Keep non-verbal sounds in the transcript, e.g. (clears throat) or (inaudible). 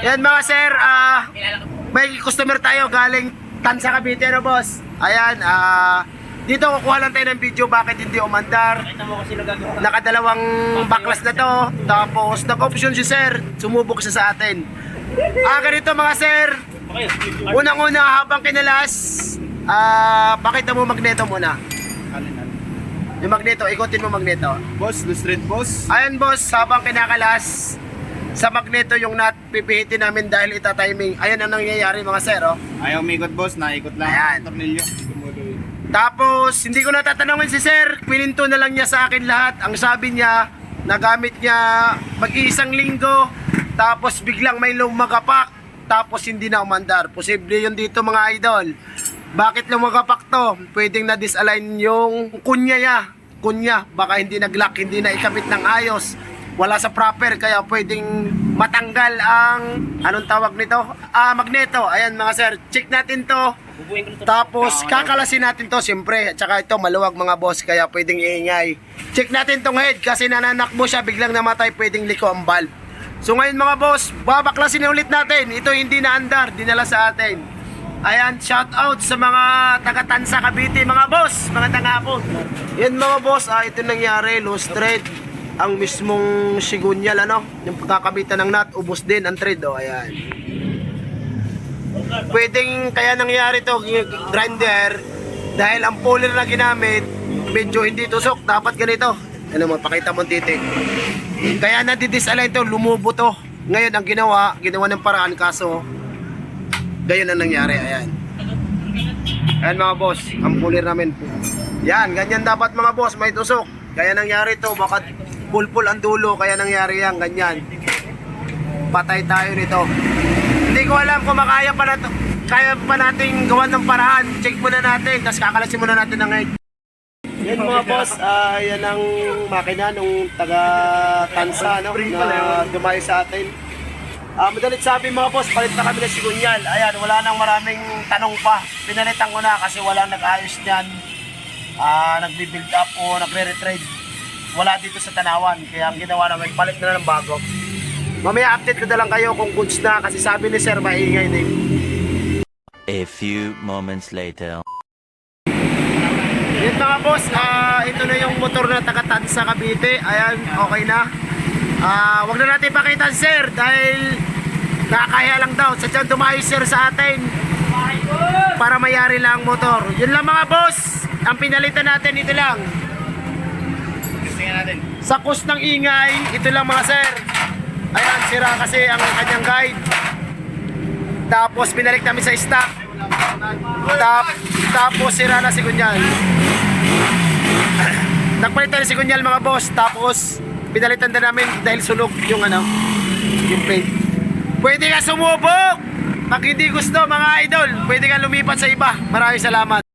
Yan mga sir, ah, may customer tayo galing Tansa Cavite ano boss? Ayan, ah, dito kukuha lang tayo ng video bakit hindi umandar. Nakadalawang backlash na to. Tapos nag-option si sir, sumubok siya sa atin. Ah, ganito mga sir, unang-una habang kinalas, ah, pakita mo magneto muna. Yung magneto, ikutin mo magneto. Boss, street boss. Ayan boss, habang kinakalas sa magneto yung nut, pipihitin namin dahil ita-timing. Ayan ang nangyayari mga sir, oh. Ayaw umikot boss, naikot lang. Ayan. Tornilyo. Tapos, hindi ko natatanungin si sir, pininto na lang niya sa akin lahat. Ang sabi niya, nagamit niya mag-iisang linggo, tapos biglang may lumagapak, tapos hindi na umandar. Posible yun dito mga idol. Bakit lumagapak to? Pwedeng na-disalign yung kunya niya. Kunya, baka hindi nag-lock, hindi na ikabit ng ayos. Wala sa proper, kaya pwedeng matanggal ang, anong tawag nito? Ah, magneto. Ayan mga sir, check natin to. Tapos kakalasin natin to siyempre. Tsaka ito maluwag mga boss kaya pwedeng iingay. Check natin tong head kasi nananakbo siya biglang namatay pwedeng liko ang valve. So ngayon mga boss, babaklasin na ulit natin. Ito hindi na andar, dinala sa atin. Ayan, shout out sa mga taga Tansa Cavite mga boss, mga tagapon. Yan mga boss, ah, ito nangyari, loose thread. Ang mismong sigunyal ano, yung pagkakabitan ng nut, ubos din ang thread oh, ayan. Pwedeng kaya nangyari to grinder dahil ang puller na ginamit medyo hindi tusok dapat ganito. Ano mo pakita mo titik kaya na disalign to lumubo to ngayon ang ginawa ginawa ng paraan kaso gayon ang nangyari ayan. Ayan mga boss ang puller namin. Yan ganyan dapat mga boss may tusok. Kaya nangyari to baka pulpul ang dulo kaya nangyari yan ganyan patay tayo nito hindi ko alam kung makaya pa natin kaya pa nating gawan ng paraan. Check muna natin, tapos kakalasin muna natin ng head. Yan mga boss, ah, yan ang makina nung taga Tansa no, na dumayo sa atin. Ah, madalit sabi mga boss, palit na kami ng sigunyal. Ayan, wala nang maraming tanong pa. Pinalitan ko na kasi walang nag-ayos niyan. Ah, nagbi-build up o nagre-retrade. Wala dito sa Tanawan. Kaya ang ginawa namin, palit na ng bago. Mamaya update ko na lang kayo kung goods na kasi sabi ni Sir maingay din. A few moments later. Yan mga boss, ah, ito na yung motor na taga sa Cavite. Ayan, okay na. Ah, wag na natin pakita sir dahil nakakaya lang daw. Sadyang dumayo sir sa atin para mayari lang ang motor. Yun lang mga boss. Ang pinalitan natin ito lang. Tingnan natin. Sa cost ng ingay, ito lang mga sir. Ayan, sira kasi ang kanyang guide. Tapos binalik namin sa stock. Tap, tapos sira na si Kunyal. (clears throat) Nagpalitan na si Kunyal mga boss. Tapos pinalitan na namin dahil sunog yung ano, yung paint. Pwede ka sumubok! Pag hindi gusto mga idol, pwede ka lumipat sa iba. Maraming salamat.